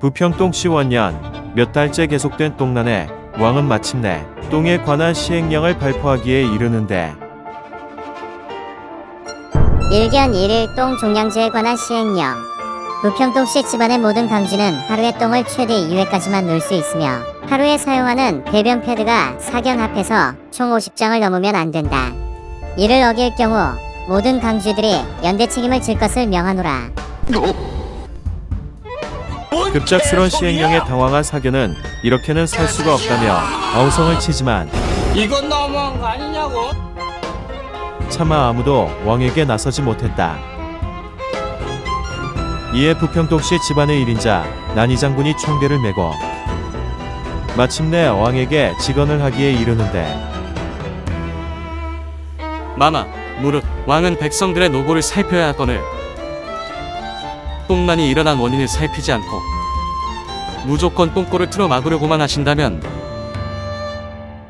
부평똥 시원년 몇 달째 계속된 똥난에 왕은 마침내 똥에 관한 시행령을 발표하기에 이르는데 일견 1일 똥 종량제에 관한 시행령 부평똥씨 집안의 모든 강지는 하루에 똥을 최대 2회까지만 놓을 수 있으며 하루에 사용하는 배변 패드가 사견 앞에서 총 50장을 넘으면 안 된다. 이를 어길 경우 모든 강쥐들이 연대 책임을 질 것을 명하노라. 급작스런 시행령에 당황한 사견은 이렇게는 살 수가 없다며 아우성을 치지만 이건 너무한 거 아니냐고? 차마 아무도 왕에게 나서지 못했다. 이에 부평동시 집안의 1인자 난이 장군이 총대를 메고 마침내 왕에게 직언을 하기에 이르는데 마마, 무릇 왕은 백성들의 노고를 살펴야 하거늘 똥난이 일어난 원인을 살피지 않고 무조건 똥꼬를 틀어 막으려고만 하신다면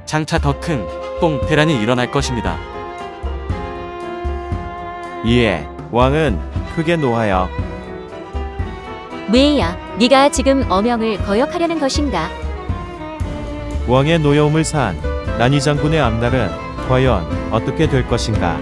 장차 더 큰 똥 대란이 일어날 것입니다. 이에 왕은 크게 노하여 왜야? 네가 지금 어명을 거역하려는 것인가? 왕의 노여움을 산 난이 장군의 앞날은 과연 어떻게 될 것인가?